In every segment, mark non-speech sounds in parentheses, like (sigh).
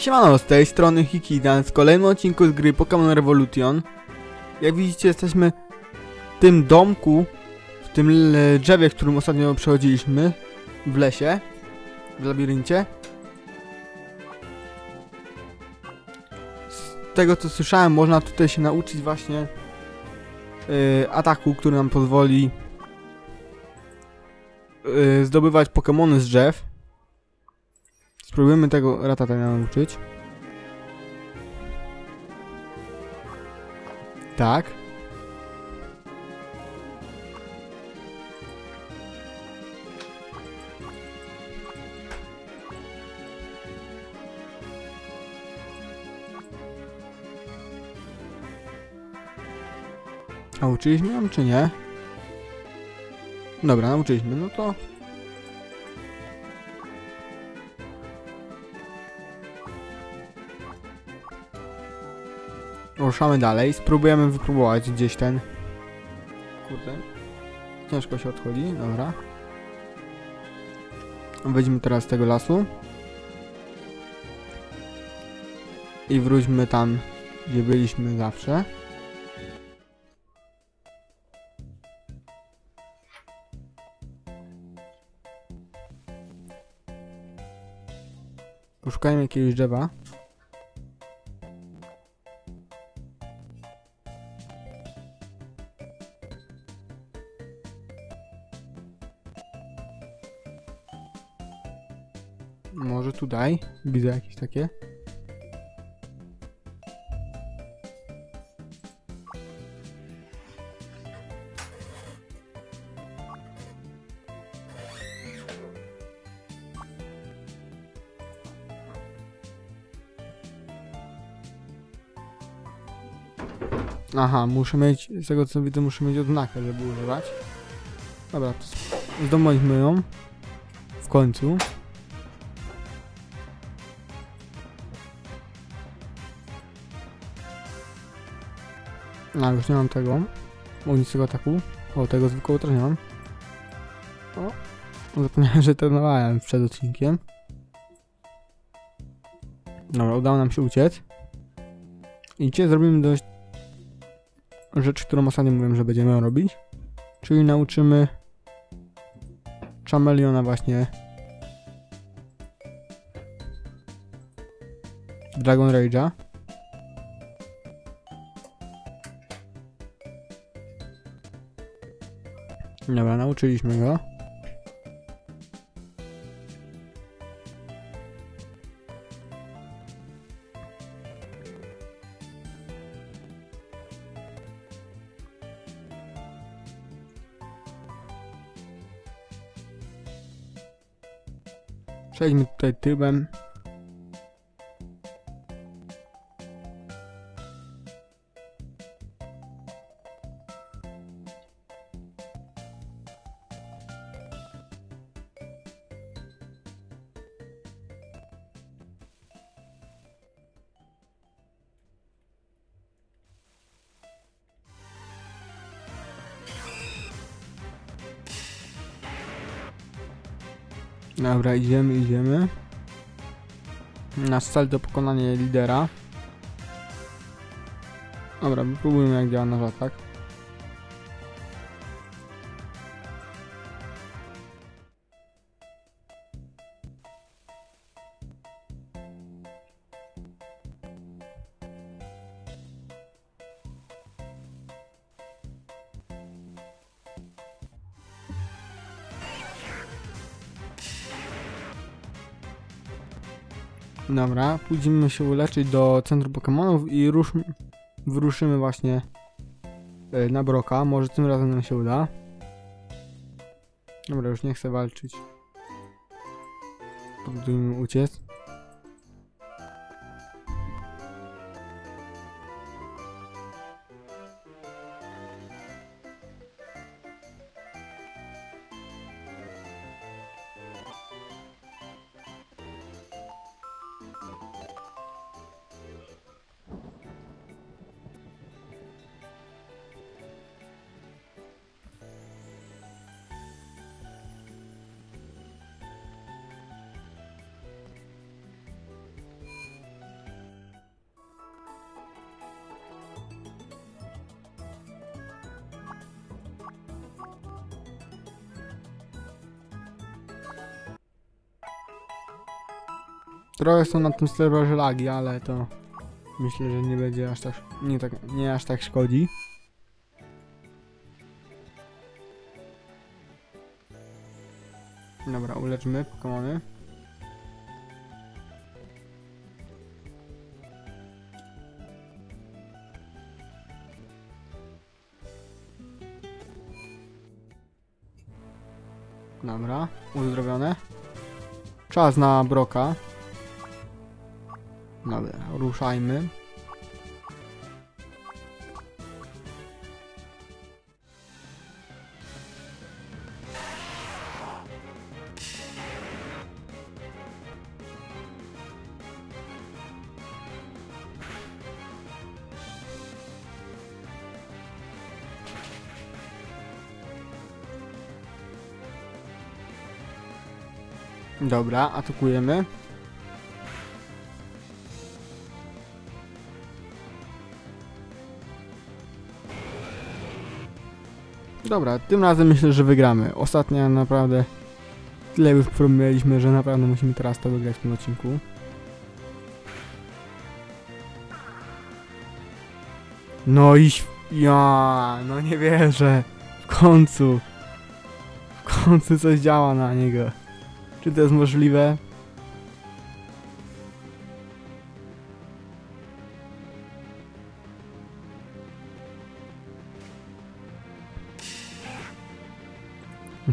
Siemano, z tej strony Hikidan w kolejnym odcinku z gry Pokémon Revolution. Jak widzicie, jesteśmy w tym domku, w tym drzewie, którym ostatnio przechodziliśmy w lesie, w labiryncie. Z tego co słyszałem, można tutaj się nauczyć właśnie yy, ataku, który nam pozwoli yy, zdobywać Pokémony z drzew. Spróbujemy tego ratata nauczyć. Tak. Nauczyliśmy ją, czy nie? Dobra, nauczyliśmy, no to Ruszamy dalej, spróbujemy wypróbować gdzieś ten... Kurde. Ciężko się odchodzi, dobra. Wejdźmy teraz z tego lasu. I wróćmy tam, gdzie byliśmy zawsze. Poszukajmy jakiegoś drzewa. Tutaj? Widzę jakieś takie. Aha, muszę mieć, z tego co widzę, muszę mieć odznakę, żeby używać. Dobra, to z- zdobądźmy ją. W końcu. A, już nie mam tego. Unicego ataku. O, tego zwykłego też nie mam. O, zapomniałem, że trenowałem przed odcinkiem. Dobra, udało nam się uciec. I dzisiaj zrobimy dość rzecz, którą ostatnio mówiłem, że będziemy robić. Czyli nauczymy Chameleona właśnie Dragon Rage'a. Dobra, nauczyliśmy go. Przejdźmy tutaj tyłem. Dobra, idziemy, idziemy. Nasz cel pokonanie lidera. Dobra, spróbujmy jak działa nasz atak. Dobra, pójdziemy się uleczyć do centrum Pokémonów i rusz, wyruszymy właśnie e, na Broka. Może tym razem nam się uda. Dobra, już nie chcę walczyć. Spróbujmy uciec. Trochę są na tym serwerze lagi, ale to myślę, że nie będzie aż tak, nie, tak, nie aż tak szkodzi. Dobra, uleczmy Pokemony. Dobra, uzdrowione. Czas na broka. Ruszajmy. Dobra, atakujemy. Dobra, tym razem myślę, że wygramy. Ostatnia naprawdę tyle już mieliśmy, że naprawdę musimy teraz to wygrać w tym odcinku. No i ja, no nie wierzę. W końcu. W końcu coś działa na niego. Czy to jest możliwe?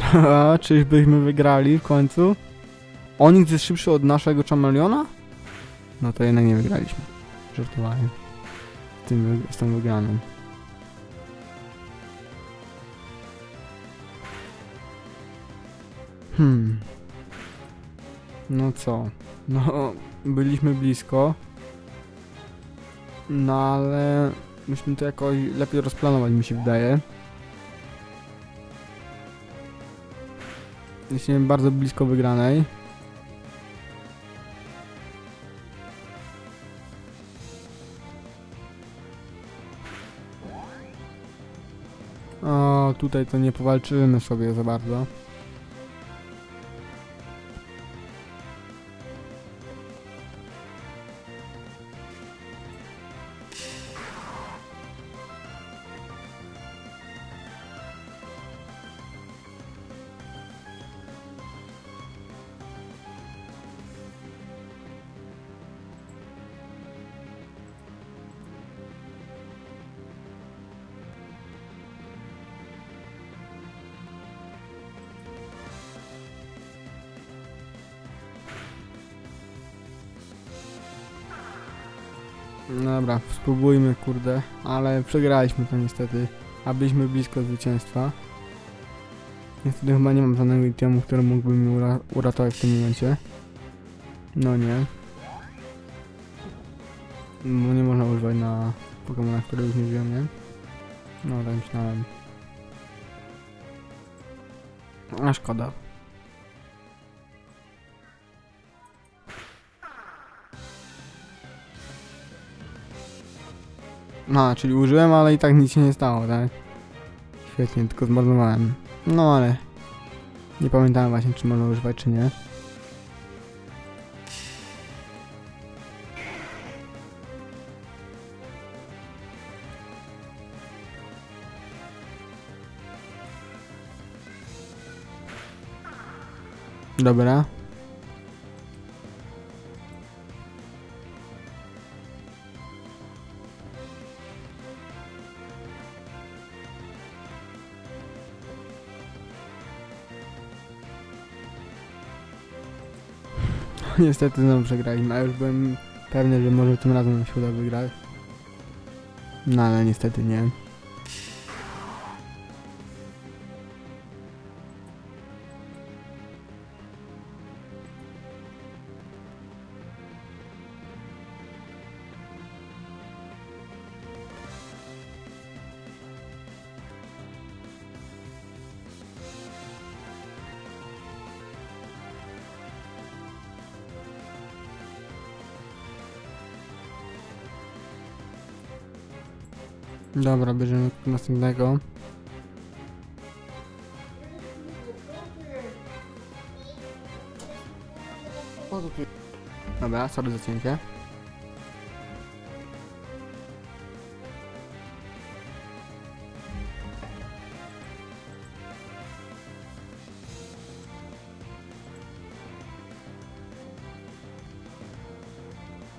(laughs) A, czyżbyśmy wygrali w końcu? Onyx jest szybszy od naszego Chameleona? No to jednak nie wygraliśmy. Żartowałem. Z tym, z tą wygraną. Hmm. No co? No, byliśmy blisko. No ale musimy to jakoś lepiej rozplanować, mi się wydaje. Jesteśmy bardzo blisko wygranej. O, tutaj to nie powalczymy sobie za bardzo. Dobra, spróbujmy, kurde. Ale przegraliśmy to niestety. A byliśmy blisko zwycięstwa. Niestety chyba nie mam żadnego itemu, który mógłby mnie ura uratować w tym momencie. No nie. Bo nie można używać na Pokemonach, które już nie żyją, nie? No, tak myślałem. A szkoda. No, czyli użyłem, ale i tak nic się nie stało, tak? Świetnie, tylko zmarnowałem. No ale... Nie pamiętałem właśnie, czy można używać, czy nie. Dobra. (laughs) Niestety znowu przegraliśmy, a już byłem pewny, że może tym razem nam się uda wygrać. No ale niestety nie. Dobra, bierzemy następnego. Dobra, sorry za cięcie.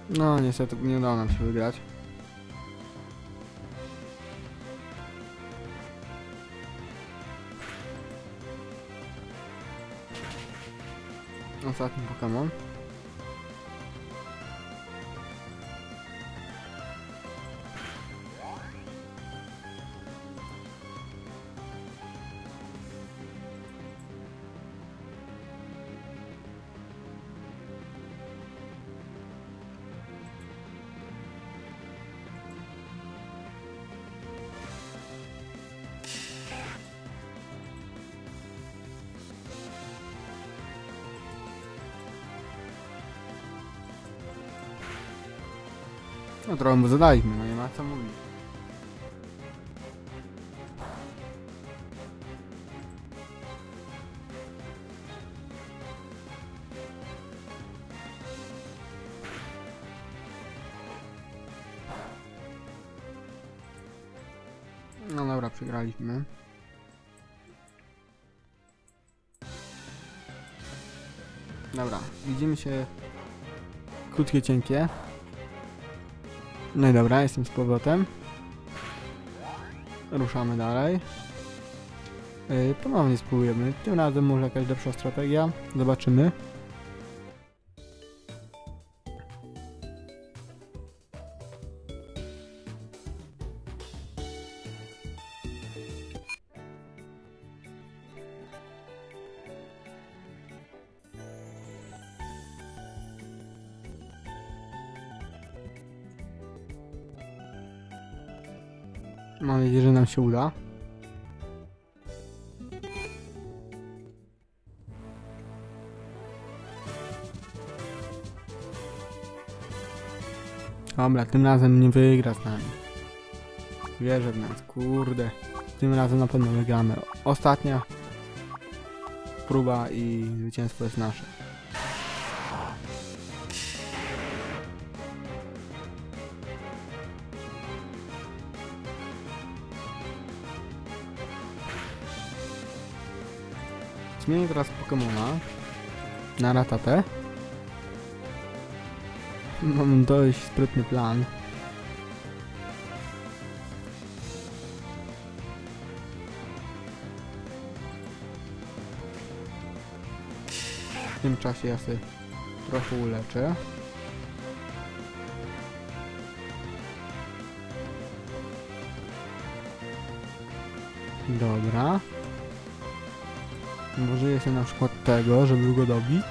No niestety nie udało nam się wygrać. Ostatni Pokémon. No trochę mu zadaliśmy, no nie ma co mówić. No dobra, przegraliśmy. Dobra, widzimy się krótkie, cienkie. No i dobra, jestem z powrotem. Ruszamy dalej. Yy, ponownie spróbujemy. Tym razem może jakaś lepsza strategia. Zobaczymy. Mam nadzieję, że nam się uda. Dobra, tym razem nie wygra z nami. Wierzę w nas, kurde. Tym razem na pewno wygramy. Ostatnia próba i zwycięstwo jest nasze. Zmienię teraz Pokemona na Ratatę. Mam dość sprytny plan. W tym czasie ja sobie trochę uleczę. Dobra. Użyję się na przykład tego, żeby go dobić.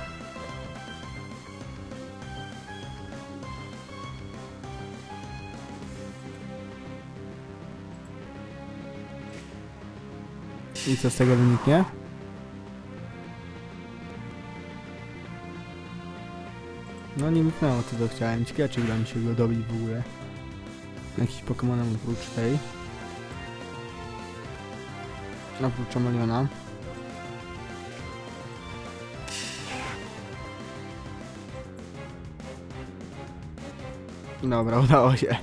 I co z tego wyniknie? No nie to, co chciałem. Ciekawe, czy uda mi się go dobić w ogóle. Jakiś Pokémonem oprócz tej. Oprócz Ameliona. Dobra, udało się.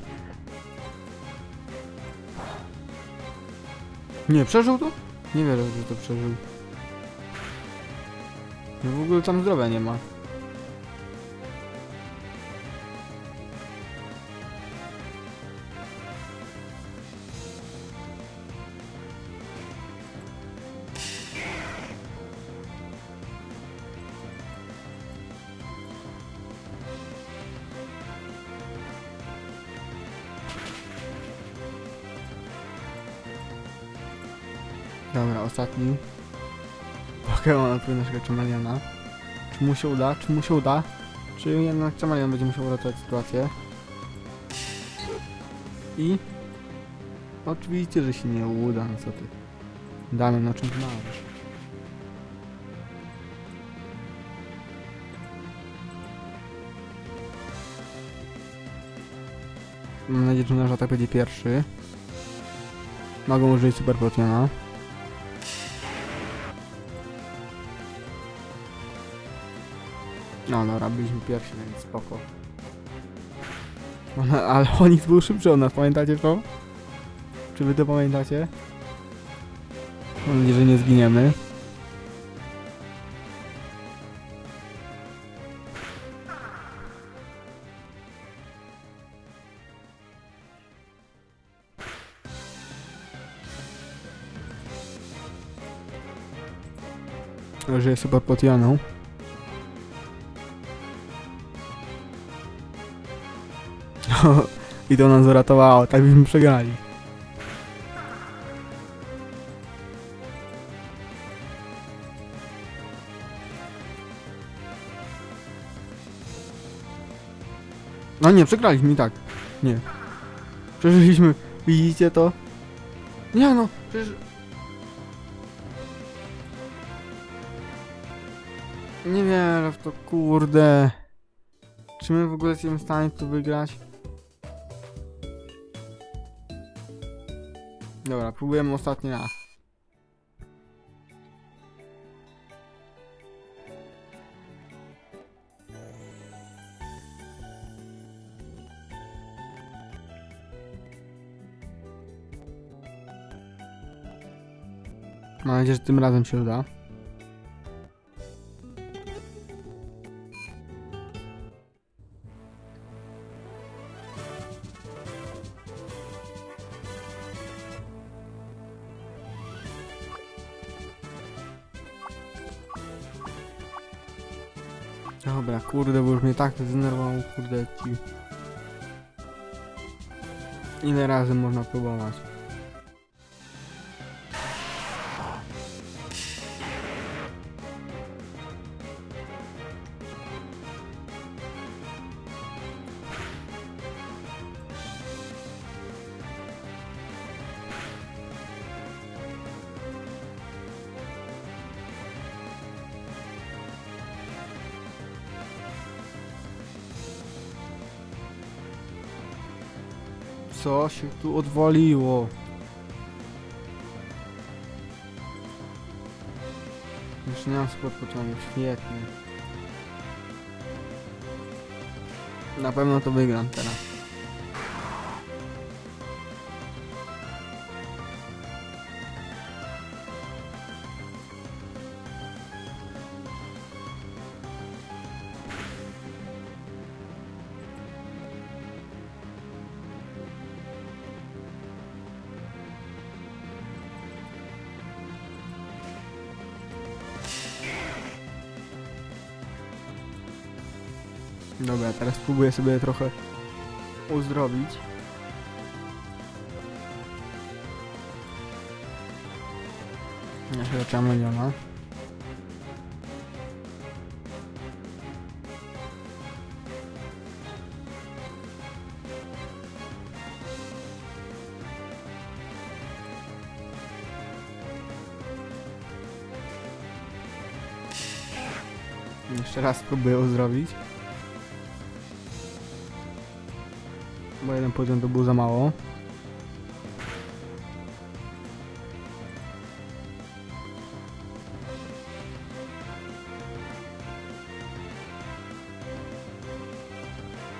Nie, przeżył to? Nie wierzę, że to przeżył. No w ogóle tam zdrowia nie ma. Dobra, ostatni. Pokémon od naszego Chameleona. Czy mu się uda? Czy mu się uda? Czy jednak Chameleon będzie musiał uratować sytuację? I... Oczywiście, że się nie uda, no co ty. Damy na czym masz. Mam nadzieję, że nasz atak będzie pierwszy. Mogą użyć super potiona. No dobra, byliśmy pierwsi, więc spoko. Ona, ale (laughs) Onyx był szybszy od nas, pamiętacie to? Czy wy to pamiętacie? Mam nadzieję, że nie zginiemy. Że jest super pod Janą. I to nas uratowało, tak byśmy przegrali. No nie, przegraliśmy i tak. Nie. Przeżyliśmy. Widzicie to? Nie no, przecież... Nie wierzę w to, kurde. Czy my w ogóle jesteśmy w stanie tu wygrać? Dobra, próbujemy ostatni raz. Mam nadzieję, że tym razem się uda. Dobra, kurde, bo już mnie tak to zdenerwowało, kurde ci. Ile razy można próbować? Się tu odwaliło? Już nie mam pociągu, świetnie. Na pewno to wygram teraz. Spróbuję sobie trochę uzdrowić. Naszego chameleona. Jeszcze raz spróbuję uzdrowić. Jeden poziom to był za mało.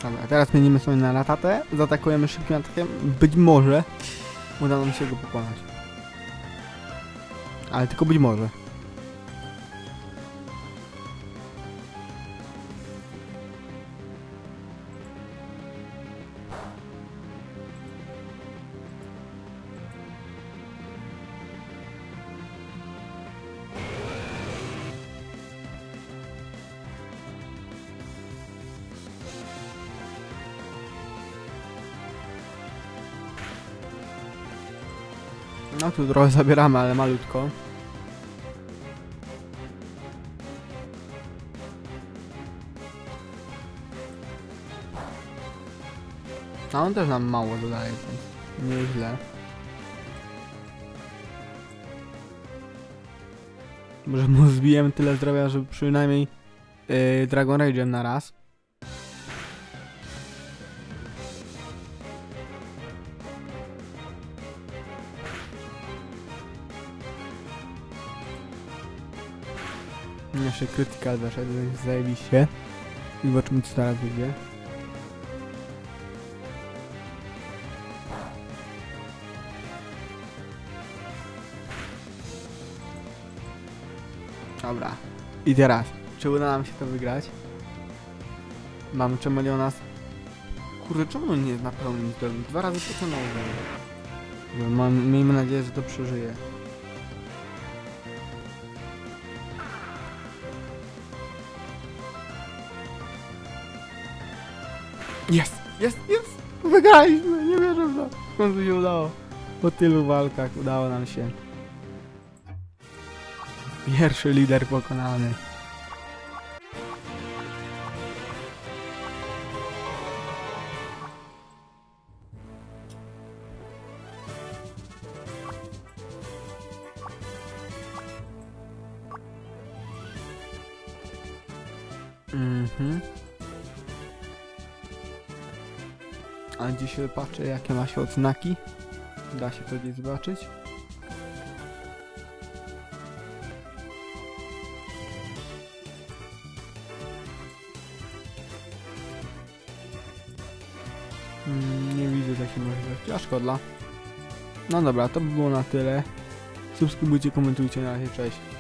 Dobra, teraz zmienimy sobie na latatę, zaatakujemy szybkim atakiem, być może uda nam się go pokonać. Ale tylko być może. Tu trochę zabieramy, ale malutko. A on też nam mało dodaje, więc nieźle. Może mu zbijemy tyle zdrowia, żeby przynajmniej yy, Dragon Rage'em na raz. Jeszcze weszedł, więc zajebiście. I zobaczymy co teraz wyjdzie. Dobra. I teraz, czy uda nam się to wygrać? Mamy Chameleona z... Kurde, czemu nie jest na pełnym? Dwa razy go. Mam, miejmy nadzieję, że to przeżyje. Jest! Jest! Jest! Wygraliśmy! Nie wierzę w to! W końcu się udało. Po tylu walkach udało nam się. Pierwszy lider pokonany. Mhm. A dzisiaj patrzę jakie ma się odznaki. Da się to gdzieś zobaczyć. Mm, nie widzę takiej możliwości, a szkoda. No dobra, to by było na tyle. Subskrybujcie, komentujcie, na razie, cześć.